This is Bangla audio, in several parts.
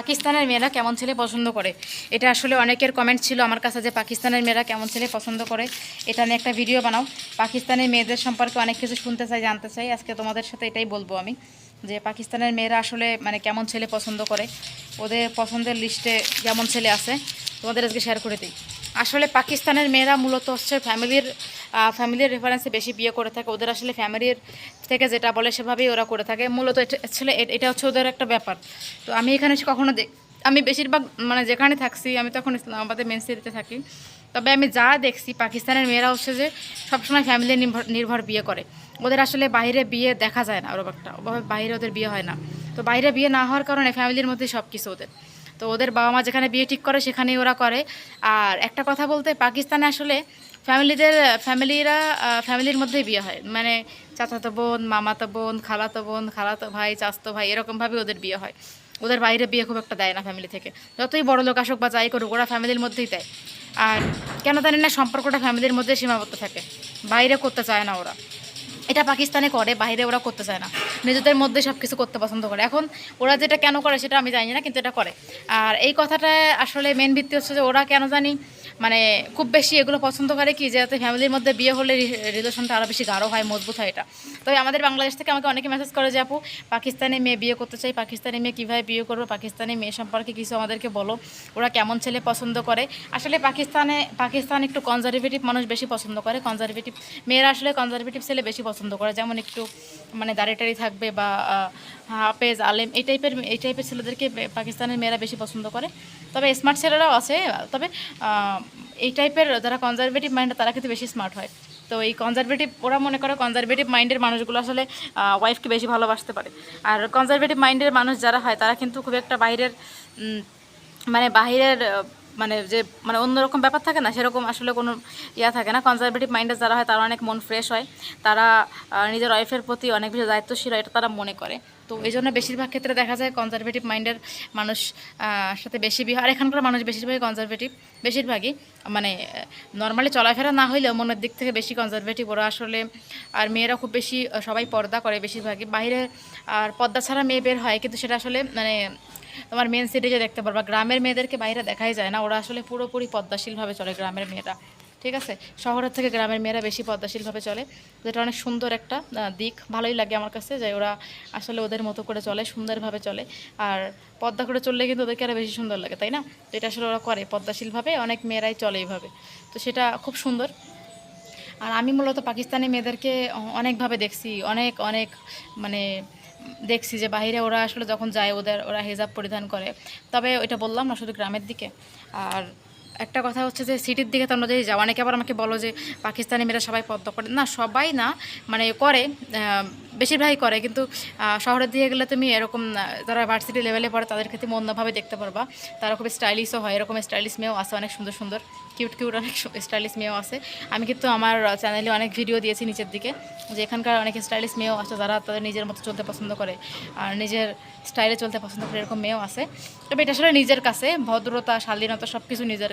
পাকিস্তানের মেয়েরা কেমন ছেলে পছন্দ করে? এটা আসলে অনেকের কমেন্ট ছিল আমার কাছে যে পাকিস্তানের মেয়েরা কেমন ছেলে পছন্দ করে। এটা নিয়ে একটা ভিডিও বানাও। পাকিস্তানের মেয়েদের সম্পর্কে অনেক কিছু শুনতে চাই, জানতে চাই। আজকে তোমাদের সাথে এটাই বলব আমি, যে পাকিস্তানের মেয়েরা আসলে মানে কেমন ছেলে পছন্দ করে? ওদের পছন্দের লিস্টে কেমন ছেলে আছে? তোমাদের আজকে শেয়ার করে দিই। আসলে পাকিস্তানের মেয়েরা মূলত হচ্ছে ফ্যামিলির ফ্যামিলির রেফারেন্সে বেশি বিয়ে করে থাকে। ওদের আসলে ফ্যামিলির থেকে যেটা বলে সেভাবেই ওরা করে থাকে। মূলত আসলে এটা হচ্ছে ওদের একটা ব্যাপার। তো আমি এখানে এসে কখনো আমি বেশিরভাগ মানে যেখানে থাকছি, আমি তখন ইসলামাবাদে মেন সিটিতে থাকি। তবে আমি যা দেখছি, পাকিস্তানের মেয়েরা হচ্ছে যে সবসময় ফ্যামিলি নির্ভর নির্ভর বিয়ে করে। ওদের আসলে বাইরে বিয়ে দেখা যায় না ওরকম একটা। ওভাবে বাইরে ওদের বিয়ে হয় না। তো বাইরে বিয়ে না হওয়ার কারণে ফ্যামিলির মধ্যে সব কিছু ওদের। তো ওদের বাবা মা যেখানে বিয়ে ঠিক করে, সেখানেই ওরা করে। আর একটা কথা বলতে, পাকিস্তানে আসলে ফ্যামিলিদের, ফ্যামিলিরা ফ্যামিলির মধ্যেই বিয়ে হয়। মানে চাচাতো বোন, মামাতো বোন, খালাতো বোন, খালাতো ভাই চাস্তো ভাই, এরকমভাবে ওদের বিয়ে হয়। ওদের বাইরে বিয়ে খুব একটা দেয় না ফ্যামিলি থেকে। যতই বড় লোক আসুক বা যাই করুক, ওরা ফ্যামিলির মধ্যেই দেয়। আর কেন জানি না, সম্পর্কটা ফ্যামিলির মধ্যে সীমাবদ্ধ থাকে। বাইরে করতে চায় না ওরা। এটা পাকিস্তানে করে বাইরে ওরা করতে চায় না। নিজেদের মধ্যে সব কিছু করতে পছন্দ করে। এখন ওরা যেটা কেন করে সেটা আমি জানি না, কিন্তু এটা করে। আর এই কথাটা আসলে মেন ভিত্তি হচ্ছে যে ওরা কেন জানি মানে খুব বেশি এগুলো পছন্দ করে কি যাতে ফ্যামিলির মধ্যে বিয়ে হলে রিলেশনটা আরও বেশি গাঢ় হয়, মজবুত হয় এটা। তবে আমাদের বাংলাদেশ থেকে আমাকে অনেকে মেসেজ করে যে, আপু, পাকিস্তানি মেয়ে বিয়ে করতে চাই, পাকিস্তানি মেয়ে কীভাবে বিয়ে করব, পাকিস্তানি মেয়ে সম্পর্কে কিছু আমাদেরকে বলো। ওরা কেমন ছেলে পছন্দ করে? আসলে পাকিস্তানে, পাকিস্তান একটু কনজারভেটিভ মানুষ বেশি পছন্দ করে। কনজারভেটিভ মেয়েরা আসলে কনজারভেটিভ ছেলে বেশি পছন্দ করে। যেমন একটু মানে দাঁড়িয়ে থাকবে বা হাফেজ, আলেম, এই টাইপের এই টাইপের ছেলেদেরকে পাকিস্তানের মেয়েরা বেশি পছন্দ করে। তবে স্মার্ট ছেলেরাও আছে, তবে এই টাইপের যারা কনজারভেটিভ মাইন্ড তারা কিন্তু বেশি স্মার্ট হয়। তো এই কনজারভেটিভ ওরা মনে করে কনজারভেটিভ মাইন্ডের মানুষগুলো আসলে ওয়াইফকে বেশি ভালোবাসতে পারে। আর কনজারভেটিভ মাইন্ডের মানুষ যারা হয়, তারা কিন্তু খুব একটা বাইরের মানে বাইরের মানে যে মানে অন্যরকম ব্যাপার থাকে না, সেরকম আসলে কোনো ইয়া থাকে না। কনজারভেটিভ মাইন্ডের যারা হয়, তারা অনেক মন ফ্রেশ হয়। তারা নিজের ওয়াইফের প্রতি অনেক বেশি দায়িত্বশীল এটা তারা মনে করে। তো এই জন্য বেশিরভাগ ক্ষেত্রে দেখা যায় কনজারভেটিভ মাইন্ডের মানুষ সাথে বেশি বিয়ে আর এখানকার মানুষ বেশিরভাগই কনজারভেটিভ বেশিরভাগই। মানে নর্মালি চলাফেরা না হইলেও মনের দিক থেকে বেশি কনজারভেটিভ ওরা আসলে, আর মেয়েরা খুব বেশি, সবাই পর্দা করে বেশিরভাগই। বাইরে আর পর্দা ছাড়া মেয়ে বের হয়, কিন্তু সেটা আসলে মানে তোমার মেন সিটি যে দেখতে পারবা। গ্রামের মেয়েদেরকে বাইরে দেখাই যায় না। ওরা আসলে পুরোপুরি পদ্মাশীলভাবে চলে গ্রামের মেয়েরা। ঠিক আছে? শহরের থেকে গ্রামের মেয়েরা বেশি পদ্মাশীলভাবে চলে। যেটা অনেক সুন্দর একটা দিক। ভালোই লাগে আমার কাছে যে ওরা আসলে ওদের মতো করে চলে, সুন্দরভাবে চলে। আর পদ্মা করে চললে কিন্তু ওদেরকে আরও বেশি সুন্দর লাগে, তাই না? তো এটা আসলে ওরা করে পদ্মাশীলভাবে। অনেক মেয়েরাই চলে এইভাবে। তো সেটা খুব সুন্দর। আর আমি মূলত পাকিস্তানি মেয়েদেরকে অনেকভাবে দেখছি। অনেক অনেক মানে দেখছি যে বাহিরে ওরা আসলে যখন যায় ওদের, ওরা হেজাব পরিধান করে। তবে ওইটা বললাম না শুধু গ্রামের দিকে। আর একটা কথা হচ্ছে যে সিটির দিকে তোমরা যদি যাও, অনেকে আবার আমাকে বলো যে পাকিস্তানি মেয়েরা সবাই পদ্মা করে। না, সবাই না মানে করে বেশিরভাগই করে, কিন্তু শহরের দিকে গেলে তুমি এরকম যারা ভার্সিটি লেভেলে পড়ে, তাদের ক্ষেত্রে অন্যভাবে দেখতে পারবা। তারা খুব স্টাইলিশও হয়, এরকম স্টাইলিশ মেয়েও আছে, অনেক সুন্দর সুন্দর কিউট কিউট অনেক স্টাইলিশ মেয়েও আছে। আমি কিন্তু আমার চ্যানেলে অনেক ভিডিও দিয়েছি নিচের দিকে, যে এখানকার অনেক স্টাইলিশ মেয়েও আছে, যারা তাদের নিজের মতো চলতে পছন্দ করে, আর নিজের স্টাইলে চলতে পছন্দ করে এরকম মেয়েও আছে। তবে এটা আসলে নিজের কাছে, ভদ্রতা, শালীনতা সব কিছু। নিজের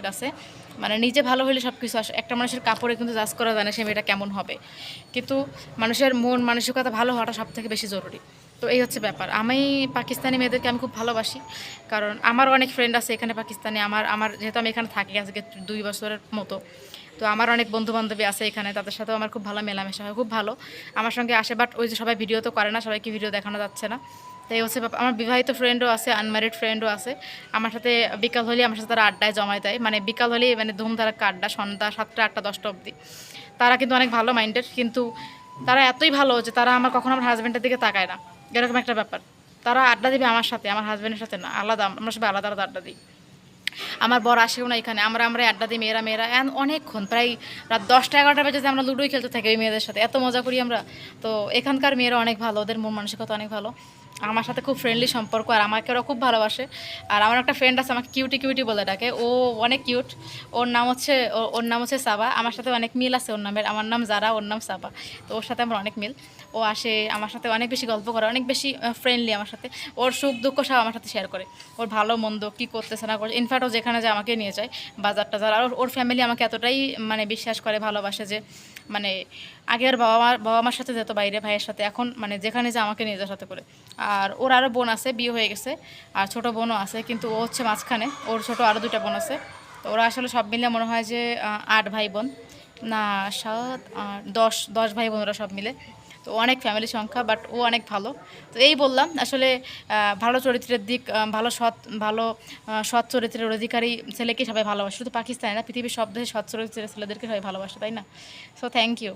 মানে নিজে ভালো হলে সব কিছু আসে একটা মানুষের কাপড়ে কিন্তু জাজ করা যায় না সে মেয়েটা কেমন হবে। কিন্তু মানুষের মন, মানসিকতা ভালো হওয়াটা সব থেকে বেশি জরুরি। তো এই হচ্ছে ব্যাপার। আমি পাকিস্তানি মেয়েদেরকে আমি খুব ভালোবাসি। কারণ আমার অনেক ফ্রেন্ড আছে এখানে পাকিস্তানে। আমার আমার যেহেতু আমি এখানে থাকি আজকে দুই বছরের মতো। তো আমার অনেক বন্ধু বান্ধবী আছে এখানে। তাদের সাথেও আমার খুব ভালো মেলামেশা হয়, খুব ভালো। আমার সঙ্গে আসে বাট ওই যে সবাই ভিডিও তো করে না, সবাইকে ভিডিও দেখানো যাচ্ছে না। তাই হচ্ছে। আমার বিবাহিত ফ্রেন্ডও আছে আনম্যারিড ফ্রেন্ডও আছে। আমার সাথে বিকাল হলে আমার সাথে তারা আড্ডায় জমায় দেয়। মানে বিকাল হলেই মানে ধুমধারাক্কা আড্ডা, সন্ধ্যা সাতটা, আটটা, দশটা অবধি। তারা কিন্তু অনেক ভালো মাইন্ডেড কিন্তু তারা এতই ভালো যে তারা আমার কখনো আমার হাজব্যান্ডের দিকে তাকায় না। এরকম একটা ব্যাপার। তারা আড্ডা দিবে আমার সাথে, আমার হাজব্যান্ডের সাথে না, আলাদা, আমরা সবাই আলাদা আলাদা আড্ডা দিই। আমার বর আসেও না এখানে। আমরা আমরা আড্ডা দিই, মেয়েরা মেয়েরা। অনেকক্ষণ, প্রায় রাত দশটা এগারোটা বেজে আমরা লুডোই খেলতে থাকি ওই মেয়েদের সাথে। এত মজা করি আমরা। তো এখানকার মেয়েরা অনেক ভালো, ওদের মন মানসিকতা অনেক ভালো। আমার সাথে খুব ফ্রেন্ডলি সম্পর্ক আর আমাকে ওরা খুব ভালোবাসে। আর আমার একটা ফ্রেন্ড আছে, আমাকে কিউটি কিউটি বলে ডাকে। ও অনেক কিউট ওর নাম হচ্ছে ওর নাম হচ্ছে সাবা। আমার সাথে অনেক মিল আছে ওর নামের। আমার নাম জারা, ওর নাম সাবা। তো ওর সাথে আমার অনেক মিল। ও আসে, আমার সাথে অনেক বেশি গল্প করে, অনেক বেশি ফ্রেন্ডলি আমার সাথে। ওর সুখ দুঃখ সব আমার সাথে শেয়ার করে। ওর ভালো, মন্দ, কী করতেছে না করছে ইনফ্যাক্ট ও যেখানে যায় আমাকে নিয়ে যায় বাজার টাজার। আর ওর- ফ্যামিলি আমাকে এতটাই মানে বিশ্বাস করে, ভালোবাসে যে মানে আগে আর বাবা মার বাবা মার সাথে যেত, বাইরে ভাইয়ের সাথে। এখন মানে যেখানে যে আমাকে নিয়ে যাওয়ার সাথে করে। আর ওর আরও বোন আছে, বিয়ে হয়ে গেছে। আর ছোট বোনও আছে, কিন্তু ও হচ্ছে মাঝখানে। ওর ছোট আরও দুটা বোন আছে। তো ওরা আসলে সব মিলে মনে হয় যে আট ভাই বোন। না, সাত দশ দশ ভাই বোন ওরা সব মিলে। তো অনেক ফ্যামিলি সংখ্যা বাট ও অনেক ভালো। তো এই বললাম, আসলে ভালো চরিত্রের দিক ভালো সৎ ভালো সৎ চরিত্রের অধিকারী ছেলেকে সবাই ভালোবাসে। শুধু পাকিস্তানে না, পৃথিবীর সব দেশে সৎ চরিত্রের ছেলেদেরকে সবাই ভালোবাসে, তাই না? So thank you